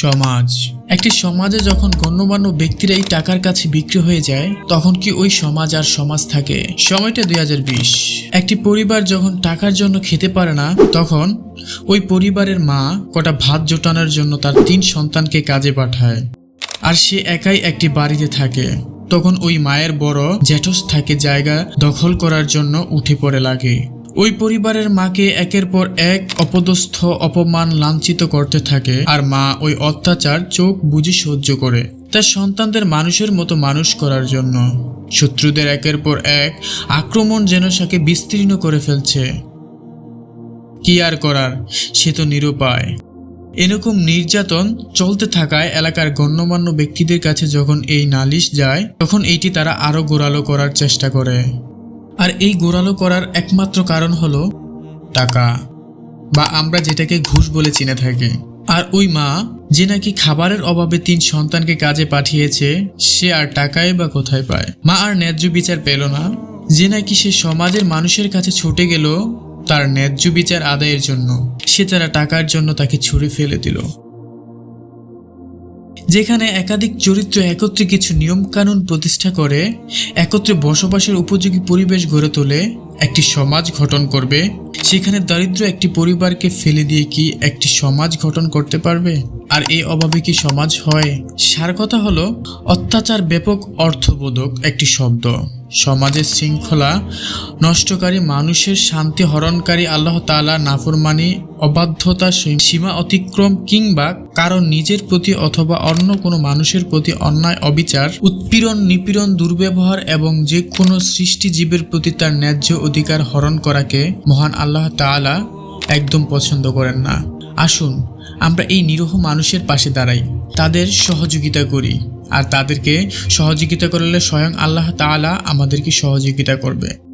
সমাজ। একটি সমাজে যখন গণ্যমান্য ব্যক্তিরাই টাকার কাছে বিক্রি হয়ে যায়, তখন কি ওই সমাজ আর সমাজ থাকে? সময়টা দুই হাজার বিশ। একটি পরিবার যখন টাকার জন্য খেতে পারে না, তখন ওই পরিবারের মা কটা ভাত জোটানোর জন্য তার তিন সন্তানকে কাজে পাঠায়। আর সে একাই একটি বাড়িতে থাকে। তখন ওই মায়ের বড় জ্যাঠস থাকে জায়গা দখল করার জন্য উঠে পড়ে লাগে। ওই পরিবারের মাকে একের পর এক অপদস্থ, অপমান লাঞ্ছিত করতে থাকে আর মা ওই অত্যাচার চোখ বুঝে সহ্য করে। তার সন্তানদের মানুষের মতো মানুষ করার জন্য। শত্রুদের একের পর এক আক্রমণ যেন তাকে বিস্তীর্ণ করে ফেলছে। কি আর করার, সে তো নিরুপায়। এরকম নির্যাতন চলতে থাকায় এলাকার গণ্যমান্য ব্যক্তিদের কাছে যখন এই নালিশ যায়, তখন এইটি তারা আরও গোড়ালো করার চেষ্টা করে। আর এই গোড়ালো করার একমাত্র কারণ হলো টাকা, বা আমরা যেটাকে ঘুষ বলে চিনে থাকি। আর ওই মা, যে নাকি খাবারের অভাবে তিন সন্তানকে কাজে পাঠিয়েছে, সে আর টাকাই বা কোথায় পায়? মা আর ন্যায্য বিচার পেল না। যে নাকি সে সমাজের মানুষের কাছে ছুটে গেল, তার ন্যায্য বিচার আদায়ের জন্য। সে তারা টাকার জন্য তাকে ছুঁড়ে ফেলে দিল। যেখানে একাধিক চরিত্র একত্রে কিছু নিয়মকানুন প্রতিষ্ঠা করে, একত্রে বসবাসের উপযোগী পরিবেশ গড়ে তোলে, একটি সমাজ গঠন করবে। সেখানে দারিদ্র একটি পরিবারকে ফেলে দিয়ে কি একটি সমাজ গঠন করতে পারবে? আর এই অভাবে কি সমাজ হয়? সার কথা হলো, অত্যাচার ব্যাপক অর্থবোধক একটি শব্দ। সমাজের শৃঙ্খলা, নষ্টকারী মানুষের শান্তি হরণকারী আল্লাহ তাআলা নাফরমানি, অবাধ্যতা সীমা অতিক্রম কিংবা কারণ নিজের প্রতি অথবা অন্য কোনো মানুষের প্রতি অন্যায়, অবিচার, উৎপীড়ন, নিপীড়ন, দুর্ব্যবহার এবং যে কোনো সৃষ্টিজীবের প্রতি তার ন্যায্য অধিকার হরণ করাকে মহান আল্লাহ তাআলা একদম পছন্দ করেন না। আসুন, আমরা এই নিরহ মানুষের পাশে দাঁড়াই, তাদের সহযোগিতা করি, আর তাদেরকে সহযোগিতা করলে স্বয়ং আল্লাহ তালা আমাদেরকে সহযোগিতা করবে।